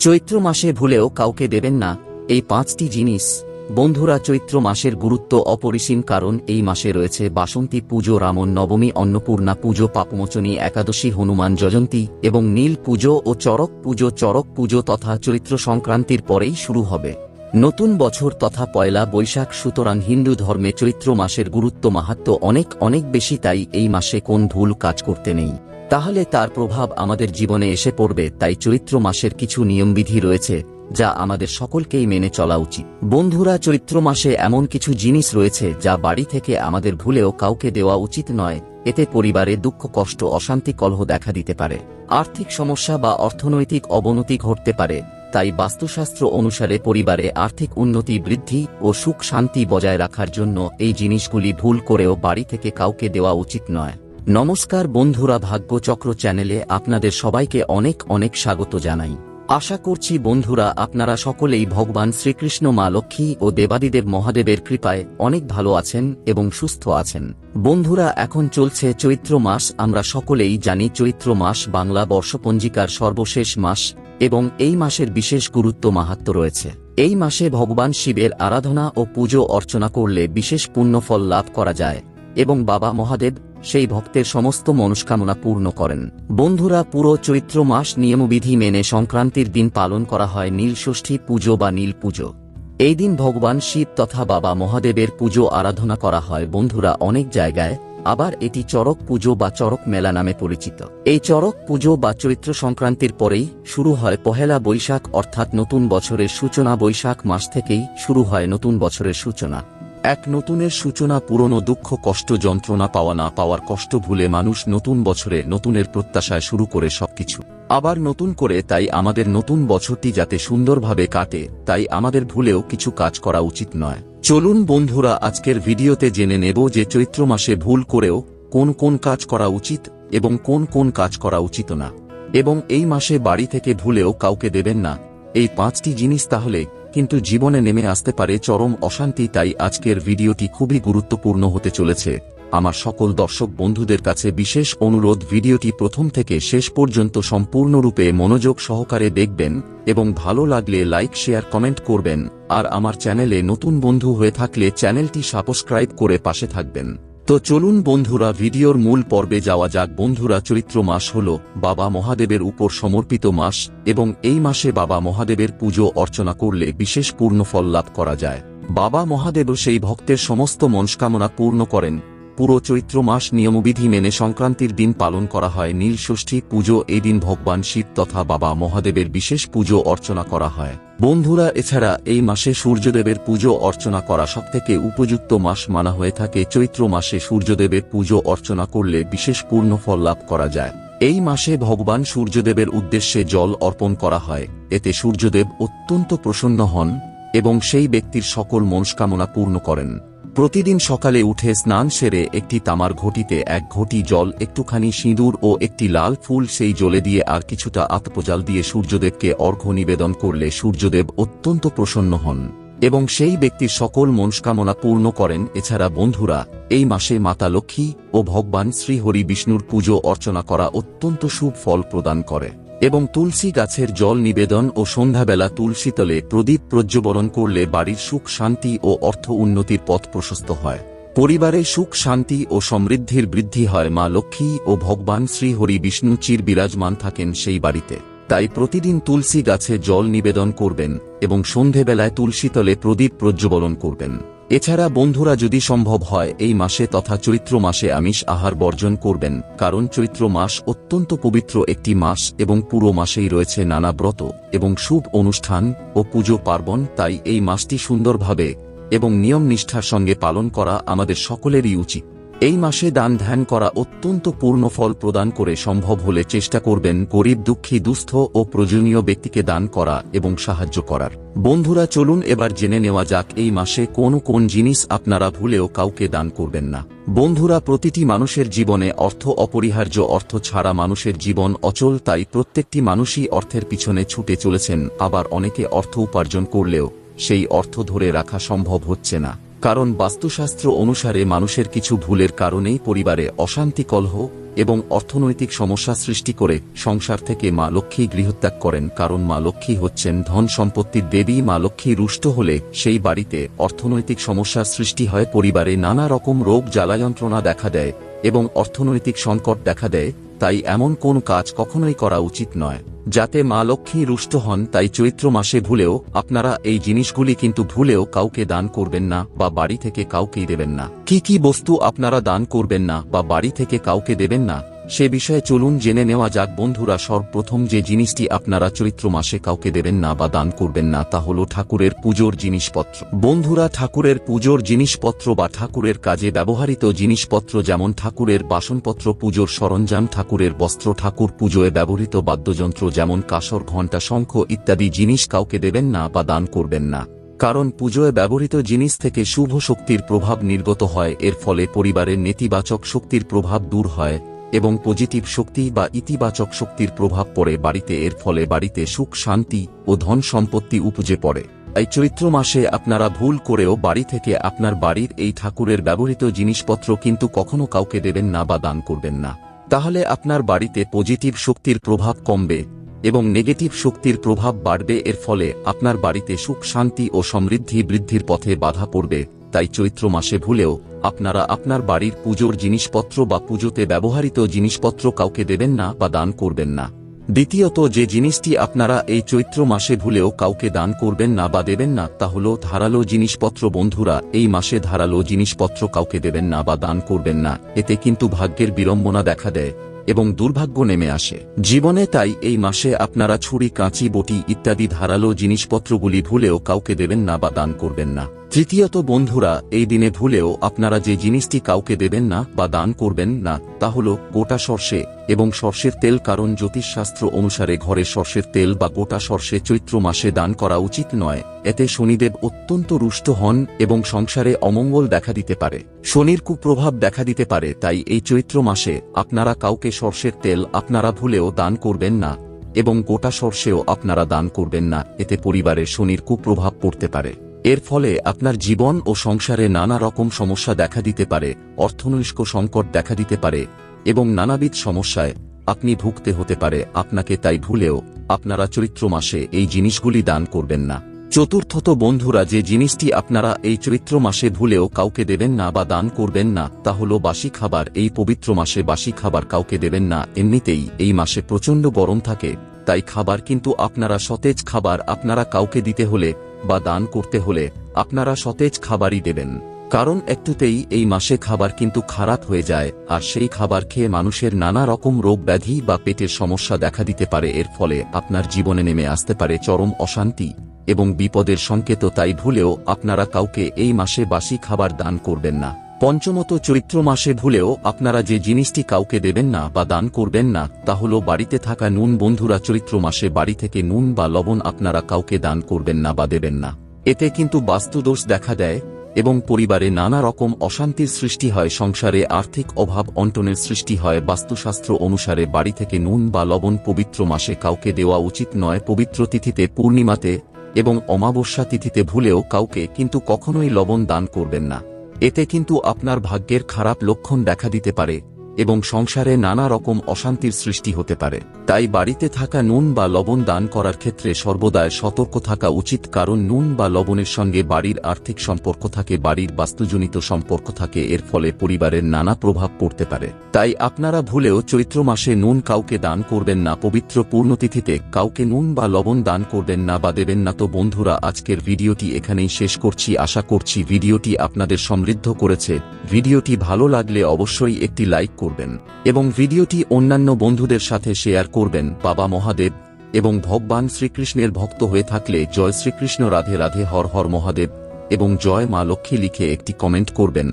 চৈত্র মাসে ভুলেও কাউকে দেবেন না, এই পাঁচটি জিনিস। বন্ধুরা, চৈত্র মাসের গুরুত্ব অপরিসীম কারণ এই মাসে রয়েছে বাসন্তী পুজো, রামন নবমী, অন্নপূর্ণা পুজো, পাপমোচনী একাদশী, হনুমান জয়ন্তী এবং নীল পুজো ও চরক পুজো। চরক পুজো তথা চৈত্র সংক্রান্তির পরেই শুরু হবে। নতুন বছর তথা পয়লা বৈশাখ, সুতরাং হিন্দু ধর্মে চৈত্র মাসের গুরুত্ব মাহাত্ম অনেক অনেক বেশি, তাই এই মাসে কোন ভুল কাজ করতে নেই। তাহলে তার প্রভাব আমাদের জীবনে এসে পড়বে, তাই চরিত্র মাসের কিছু নিয়মবিধি রয়েছে, যা আমাদের সকলকেই মেনে চলা উচিত। বন্ধুরা চরিত্র মাসে এমন কিছু জিনিস রয়েছে, যা বাড়ি থেকে আমাদের ভুলেও কাউকে দেওয়া উচিত নয়। এতে পরিবারে দুঃখ, কষ্ট, অশান্তি, কলহ দেখা দিতে পারে। আর্থিক সমস্যা বা অর্থনৈতিক অবনতি ঘটতে পারে, তাই বাস্তুশাস্ত্র অনুসারে পরিবারে আর্থিক উন্নতি, বৃদ্ধি ও সুখ শান্তি বজায় রাখার জন্য এই জিনিসগুলি ভুল করেও বাড়ি থেকে কাউকে দেওয়া উচিত নয়। নমস্কার বন্ধুরা ভাগ্যচক্র চ্যানেলে আপনাদের সবাইকে অনেক অনেক স্বাগত জানাই। আশা করছি বন্ধুরা আপনারা সকলেই ভগবান শ্রীকৃষ্ণ মা লক্ষ্মী ও দেবাদিদেব মহাদেবের কৃপায় অনেক ভালো আছেন এবং সুস্থ আছেন। বন্ধুরা, এখন চলছে চৈত্র মাস, আমরা সকলেই জানি চৈত্র মাস বাংলা বর্ষপঞ্জিকার সর্বশেষ মাস এবং এই মাসের বিশেষ গুরুত্ব মাহাত্ম রয়েছে। এই মাসে ভগবান শিবের আরাধনা ও পুজো অর্চনা করলে বিশেষ পুণ্যফল লাভ করা যায় এবং বাবা মহাদেব সেই ভক্তের সমস্ত মনস্কামনা পূর্ণ করেন। বন্ধুরা, পুরো চৈত্র মাস নিয়মবিধি মেনে সংক্রান্তির দিন পালন করা হয় নীলষষ্ঠী পুজো বা নীল পুজো। এই দিন ভগবান শিব তথা বাবা মহাদেবের পুজো আরাধনা করা হয়। বন্ধুরা, অনেক জায়গায় আবার এটি চরক পুজো বা চরক মেলা নামে পরিচিত। এই চরক পুজো বা চৈত্র সংক্রান্তির পরেই শুরু হয় পহেলা বৈশাখ, অর্থাৎ নতুন বছরের সূচনা। বৈশাখ মাস থেকেই শুরু হয় নতুন বছরের সূচনা। এক নতুনের সূচনা পুরনো দুঃখ, কষ্ট, যন্ত্রণা পাওয়া না পাওয়ার কষ্ট ভুলে মানুষ নতুন বছরে নতুনের প্রত্যাশায় শুরু করে সবকিছু। আবার নতুন করে তাই আমাদের নতুন বছরটি যাতে সুন্দরভাবে কাটে, তাই আমাদের ভুলেও কিছু কাজ করা উচিত নয়। চলুন বন্ধুরা, আজকের ভিডিওতে জেনে নেব যে চৈত্র মাসে ভুল করেও কোন কোন কাজ করা উচিত এবং কোন কোন কাজ করা উচিত না। এবং এই মাসে বাড়ি থেকে ভুলেও কাউকে দেবেন না। এই পাঁচটি জিনিস তাহলে কিন্তু জীবনে নেমে আসতে পারে চরম অশান্তি, তাই আজকের ভিডিওটি খুবই গুরুত্বপূর্ণ হতে চলেছে। আমার সকল দর্শক বন্ধুদের কাছে বিশেষ অনুরোধ, ভিডিওটি প্রথম থেকে শেষ পর্যন্ত সম্পূর্ণরূপে মনোযোগ সহকারে দেখবেন এবং ভালো লাগলে লাইক, শেয়ার, কমেন্ট করবেন। আর আমার চ্যানেলে নতুন বন্ধু হয়ে থাকলে চ্যানেলটি সাবস্ক্রাইব করে পাশে থাকবেন। তো চলুন বন্ধুরা, ভিডিওর মূল পর্বে যাওয়া যাক। বন্ধুরা চরিত্র মাস হল, বাবা মহাদেবের উপর সমর্পিত মাস এবং এই মাসে বাবা মহাদেবের পুজো অর্চনা করলে বিশেষ পূর্ণ ফল লাভ করা যায়। বাবা মহাদেবও সেই ভক্তের সমস্ত মনস্কামনা পূর্ণ করেন। পুরো চৈত্র মাস নিয়মবিধি মেনে সংক্রান্তির দিন পালন করা হয়। নীল ষষ্ঠী পুজো এই দিন ভগবান শিব তথা বাবা মহাদেবের বিশেষ পুজো অর্চনা করা হয়। বন্ধুরা, এছাড়া এই মাসে সূর্যদেবের পুজো অর্চনা করা সবথেকে উপযুক্ত মাস মানা হয়ে থাকে। চৈত্র মাসে সূর্যদেবের পুজো অর্চনা করলে বিশেষ পূর্ণ ফল লাভ করা যায়। এই মাসে ভগবান সূর্যদেবের উদ্দেশ্যে জল অর্পণ করা হয়। এতে সূর্যদেব অত্যন্ত প্রসন্ন হন এবং সেই ব্যক্তির সকল মনস্কামনা পূর্ণ করেন। প্রতিদিন সকালে উঠে স্নান সেরে একটি তামার ঘটিতে এক ঘটি জল, একটুখানি সিঁদুর ও একটি লাল ফুল সেই জলে দিয়ে আর কিছুটা আত্মজাল দিয়ে সূর্যদেবকে অর্ঘ্য নিবেদন করলে সূর্যদেব অত্যন্ত প্রসন্ন হন এবং সেই ব্যক্তির সকল মনস্কামনা পূর্ণ করেন। এছাড়া বন্ধুরা, এই মাসে মাতা লক্ষ্মী ও ভগবান শ্রীহরি বিষ্ণুর পুজো অর্চনা করা অত্যন্ত শুভ ফল প্রদান করে। এবং তুলসী গাছের জল নিবেদন ও সন্ধ্যাবেলা তুলসীতলে প্রদীপ প্রজ্বলন করলে বাড়ির সুখ শান্তি ও অর্থ উন্নতির পথ প্রশস্ত হয়। পরিবারে সুখ শান্তি ও সমৃদ্ধির বৃদ্ধি হয় মা লক্ষ্মী ও ভগবান শ্রীহরি বিষ্ণু চির বিরাজমান থাকেন সেই বাড়িতে। তাই প্রতিদিন তুলসী গাছে জল নিবেদন করবেন এবং সন্ধেবেলায় তুলসীতলে প্রদীপ প্রজ্বলন করবেন। এছাড়া বন্ধুরা যদি সম্ভব হয়, এই মাসে তথা চরিত্র মাসে আমিষ আহার বর্জন করবেন, কারণ চৈত্র মাস অত্যন্ত পবিত্র একটি মাস এবং পুরো মাসেই রয়েছে নানা ব্রত এবং শুভ অনুষ্ঠান ও পুজো পার্বণ, তাই এই মাসটি সুন্দরভাবে এবং নিয়ম নিষ্ঠার সঙ্গে পালন করা আমাদের সকলেরই উচিত। এই মাসে দান ধ্যান করা অত্যন্ত পূর্ণ ফল প্রদান করে সম্ভব হলে চেষ্টা করবেন গরিব, দুঃখী, দুস্থ ও প্রয়োজনীয় ব্যক্তিকে দান করা এবং সাহায্য করার। বন্ধুরা, চলুন এবার জেনে নেওয়া যাক এই মাসে কোন কোন জিনিস আপনারা ভুলেও কাউকে দান করবেন না। বন্ধুরা, প্রতিটি মানুষের জীবনে অর্থ অপরিহার্য অর্থ ছাড়া মানুষের জীবন অচল, তাই প্রত্যেকটি মানুষই অর্থের পিছনে ছুটে চলেছেন। আবার অনেকে অর্থ উপার্জন করলেও সেই অর্থ ধরে রাখা সম্ভব হচ্ছে না। কারণ বাস্তুশাস্ত্র অনুসারে মানুষের কিছু ভুলের কারণেই পরিবারে অশান্তি, কলহ এবং অর্থনৈতিক সমস্যা সৃষ্টি করে সংসার থেকে মা লক্ষ্মী গৃহত্যাগ করেন। কারণ মা লক্ষ্মী হচ্ছেন ধন সম্পত্তির দেবী। মা লক্ষ্মী রুষ্ট হলে সেই বাড়িতে অর্থনৈতিক সমস্যার সৃষ্টি হয়। পরিবারে নানা রকম রোগ, জ্বালাযন্ত্রণা দেখা দেয় এবং অর্থনৈতিক সংকট দেখা দেয়। তাই এমন কোন কাজ কখনোই করা উচিত নয়। যাতে মা লক্ষ্মী রুষ্ট হন, তাই চৈত্র মাসে ভুলেও আপনারা এই জিনিসগুলি কিন্তু ভুলেও কাউকে দান করবেন না বা বাড়ি থেকে কাউকেই দেবেন না। কি কি বস্তু আপনারা দান করবেন না বা বাড়ি থেকে কাউকে দেবেন না সে বিষয়ে চলুন জেনে নেওয়া যাক, বন্ধুরা, সর্বপ্রথম যে জিনিসটি আপনারা চৈত্র মাসে কাউকে দেবেন না বা দান করবেন না, তা হল ঠাকুরের পুজোর জিনিসপত্র। বন্ধুরা, ঠাকুরের পুজোর জিনিসপত্র বা ঠাকুরের কাজে ব্যবহৃত জিনিসপত্র যেমন ঠাকুরের বাসনপত্র, পুজোর সরঞ্জাম, ঠাকুরের বস্ত্র, ঠাকুর পুজোয় ব্যবহৃত বাদ্যযন্ত্র যেমন কাসর, ঘণ্টা, শঙ্খ ইত্যাদি জিনিস কাউকে দেবেন না বা দান করবেন না। কারণ পুজোয় ব্যবহৃত জিনিস থেকে শুভ শক্তির প্রভাব নির্গত হয়, এর ফলে পরিবারের নেতিবাচক শক্তির প্রভাব দূর হয়। এবং পজিটিভ শক্তি বা ইতিবাচক শক্তির প্রভাব পড়ে বাড়িতে, এর ফলে বাড়িতে সুখ, শান্তি ও ধন সম্পত্তি উপজে পড়ে। তাই চৈত্র মাসে আপনারা ভুল করেও বাড়ি থেকে আপনার বাড়ির এই ঠাকুরের ব্যবহৃত জিনিসপত্র কিন্তু কখনো কাউকে দেবেন না বা দান করবেন না। তাহলে আপনার বাড়িতে পজিটিভ শক্তির প্রভাব কমবে এবং নেগেটিভ শক্তির প্রভাব বাড়বে, এর ফলে আপনার বাড়িতে সুখ, শান্তি ও সমৃদ্ধি বৃদ্ধির পথে বাধা পড়বে। তাই চৈত্র মাসে ভুলেও আপনারা আপনার বাড়ির পুজোর জিনিসপত্র বা পুজোতে ব্যবহৃত জিনিসপত্র কাউকে দেবেন না বা দান করবেন না। দ্বিতীয়ত, যে জিনিসটি আপনারা এই চৈত্র মাসে ভুলেও কাউকে দান করবেন না বা দেবেন না, তা হল ধারালো জিনিসপত্র। বন্ধুরা, এই মাসে ধারালো জিনিসপত্র কাউকে দেবেন না বা দান করবেন না, এতে কিন্তু ভাগ্যের বিড়ম্বনা দেখা দেয় এবং দুর্ভাগ্য নেমে আসে। জীবনে তাই এই মাসে আপনারা ছুরি, কাঁচি, বটি ইত্যাদি ধারালো জিনিসপত্রগুলি ভুলেও কাউকে দেবেন না বা দান করবেন না। তৃতীয়ত বন্ধুরা, এই দিনে ভুলেও আপনারা যে জিনিসটি কাউকে দেবেন না বা দান করবেন না, তা হল গোটা সর্ষে এবং সর্ষের তেল, কারণ জ্যোতিষশাস্ত্র অনুসারে ঘরে সর্ষের তেল বা গোটা সর্ষে চৈত্র মাসে দান করা উচিত নয়। এতে শনিদেব অত্যন্ত রুষ্ট হন এবং সংসারে অমঙ্গল দেখা দিতে পারে। শনির কুপ্রভাব দেখা দিতে পারে, তাই এই চৈত্র মাসে আপনারা কাউকে সর্ষের তেল আপনারা ভুলেও দান করবেন না এবং গোটা সর্ষেও আপনারা দান করবেন না। এতে পরিবারের শনির কুপ্রভাব পড়তে পারে। এর ফলে আপনার জীবন ও সংসারে নানা রকম সমস্যা দেখা দিতে পারে, অর্থনৈতিক সংকট দেখা দিতে পারে এবং নানাবিধ সমস্যায় আপনি ভুগতে হতে পারে। আপনাকে তাই ভুলেও আপনারা চরিত্র মাসে এই জিনিসগুলি দান করবেন না। চতুর্থত বন্ধুরা, যে জিনিসটি আপনারা এই চরিত্র মাসে ভুলেও কাউকে দেবেন না বা দান করবেন না, তা হল বাসি খাবার। এই পবিত্র মাসে বাসি খাবার কাউকে দেবেন না। এমনিতেই এই মাসে প্রচণ্ড গরম থাকে, তাই খাবার কিন্তু আপনারা সতেজ খাবার আপনারা কাউকে দিতে হলে বা দান করতে হলে আপনারা সতেজ খাবারই দেবেন। কারণ একটুতেই এই মাসে খাবার কিন্তু খারাপ হয়ে যায়, আর সেই খাবার খেয়ে মানুষের নানা রকম রোগ ব্যাধি বা পেটের সমস্যা দেখা দিতে পারে। এর ফলে আপনার জীবনে নেমে আসতে পারে চরম অশান্তি এবং বিপদের সংকেত। তাই ভুলেও আপনারা কাউকে এই মাসে বাসি খাবার দান করবেন না। পঞ্চমত চৈত্র মাসে ভুলেও আপনারা যে জিনিসটি কাউকে দেবেন না বা দান করবেন না, তা হল বাড়িতে থাকা নুন। বন্ধুরা, চৈত্র মাসে বাড়ি থেকে নুন বা লবণ আপনারা কাউকে দান করবেন না বা দেবেন না। এতে কিন্তু বাস্তুদোষ দেখা দেয় এবং পরিবারে নানা রকম অশান্তির সৃষ্টি হয়। সংসারে আর্থিক অভাব, অন্টনের সৃষ্টি হয়। বাস্তুশাস্ত্র অনুসারে বাড়ি থেকে নুন বা লবণ পবিত্র মাসে কাউকে দেওয়া উচিত নয়। পবিত্র তিথিতে পূর্ণিমাতে এবং অমাবস্যা তিথিতে ভুলেও কাউকে কিন্তু কখনোই লবণ দান করবেন না। এতে কিন্তু আপনার ভাগ্যের খারাপ লক্ষণ দেখা দিতে পারে। এবং সংসারে নানা রকম অশান্তির সৃষ্টি হতে পারে। তাই বাড়িতে থাকা নুন বা লবণ দান করার ক্ষেত্রে সর্বদাই সতর্ক থাকা উচিত, কারণ নুন বা লবণের সঙ্গে বাড়ির আর্থিক সম্পর্ক থাকে, বাড়ির বাস্তুজনিত সম্পর্ক থাকে, এর ফলে পরিবারের নানা প্রভাব পড়তে পারে। তাই আপনারা ভুলেও চৈত্র মাসে নুন কাউকে দান করবেন না, পবিত্র পূর্ণতিথিতে কাউকে নুন বা লবণ দান করবেন না বা দেবেন না। তো বন্ধুরা, আজকের ভিডিওটি এখানেই শেষ করছি। আশা করছি ভিডিওটি আপনাদের সমৃদ্ধ করেছে। ভিডিওটি ভালো লাগলে অবশ্যই একটি লাইক করবেন এবং ভিডিওটি অন্যান্য বন্ধুদের সাথে শেয়ার করবেন বাবা মহাদেব এবং ভগবান শ্রীকৃষ্ণের ভক্ত হয়ে থাকলে জয় শ্রীকৃষ্ণ রাধে রাধে হর হর মহাদেব এবং জয় মা লক্ষ্মী লিখে একটি কমেন্ট করবেন।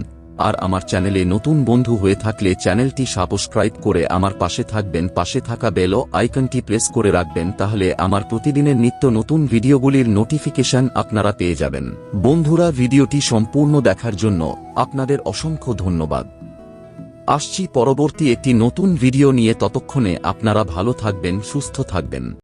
আর আমার চ্যানেলে নতুন বন্ধু হয়ে থাকলে চ্যানেলটি সাবস্ক্রাইব করে আমার পাশে থাকবেন, পাশে থাকা বেল আইকনটি প্রেস করে রাখবেন তাহলে আমার প্রতিদিনের নিত্য নতুন ভিডিওগুলির নোটিফিকেশন আপনারা পেয়ে যাবেন। বন্ধুরা, ভিডিওটি সম্পূর্ণ দেখার জন্য আপনাদের অসংখ্য ধন্যবাদ। আসছি পরবর্তী একটি নতুন ভিডিও নিয়ে ততক্ষণে আপনারা ভালো থাকবেন সুস্থ থাকবেন।